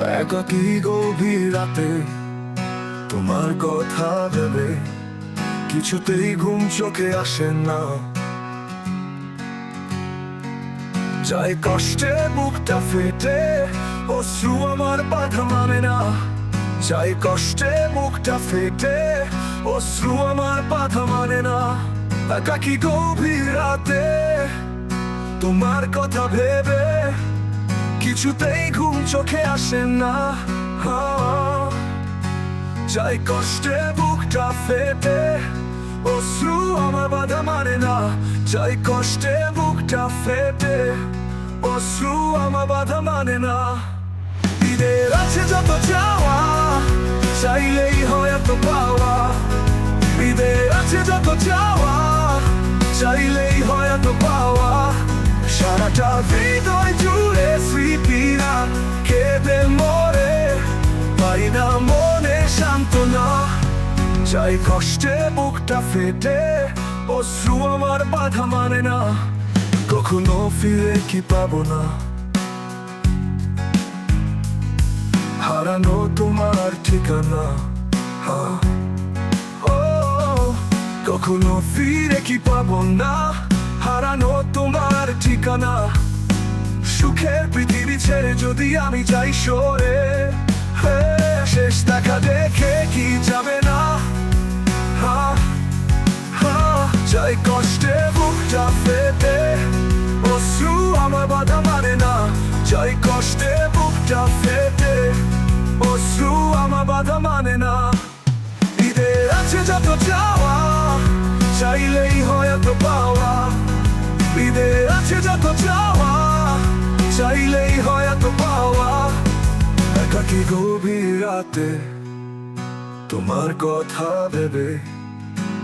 একাকি গভীর রাতে তোমার কথা ভেবে কিছুতেই ঘুম চোখে আসে না। যাই কষ্টে বুকটা ফেটে, অশ্রু আমার বাধা মানে না। যাই কষ্টে মুখটা ফেটে, অশ্রু আমার বাধা মানে না। একাকি গভীর রাতে তোমার কথা ভেবে কিছুতেই ঘুম চোখে আসে না। যাই কষ্টে বুকটা ফেটে, অশ্রু আমার বাধা মানে না। যাই কষ্টে বুকটা ফেটে, অশ্রু আমার বাধা মানে না। ঈদের আছে যত চাওয়া, চাইলেই হয় এত পাওয়া। ঈদের আছে যত যাওয়া চাই কষ্টে বুকটা ফেটে অশ্রু আমার বাধা মানে না। কখনো ফিরে কি পাবো না। হারানো তোমার ঠিকানা হ্যাঁ। কখনো ফিরে কি পাবো না। হারানো তোমার ঠিকানা। সুখের পৃথিবী ছেড়ে যদি আমি যাই সরে হে, যাই কষ্টে বুকটা ফেটে, অশ্রু আমার বাধা মানে না। যাই কষ্টে বুকটা ফেটে, অশ্রু আমার বাধা মানে না। ঈদের আছে যত চাওয়া, চাইলেই হয় এত পাওয়া। ঈদের আছে যত চাওয়া, চাইলেই হয় এত পাওয়া। একাকি গভীর রাতে তোমার কথা ভেবে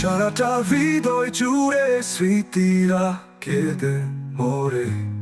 সারাটা হৃদয় জুড়ে স্মৃতিরা কেঁদে মরে।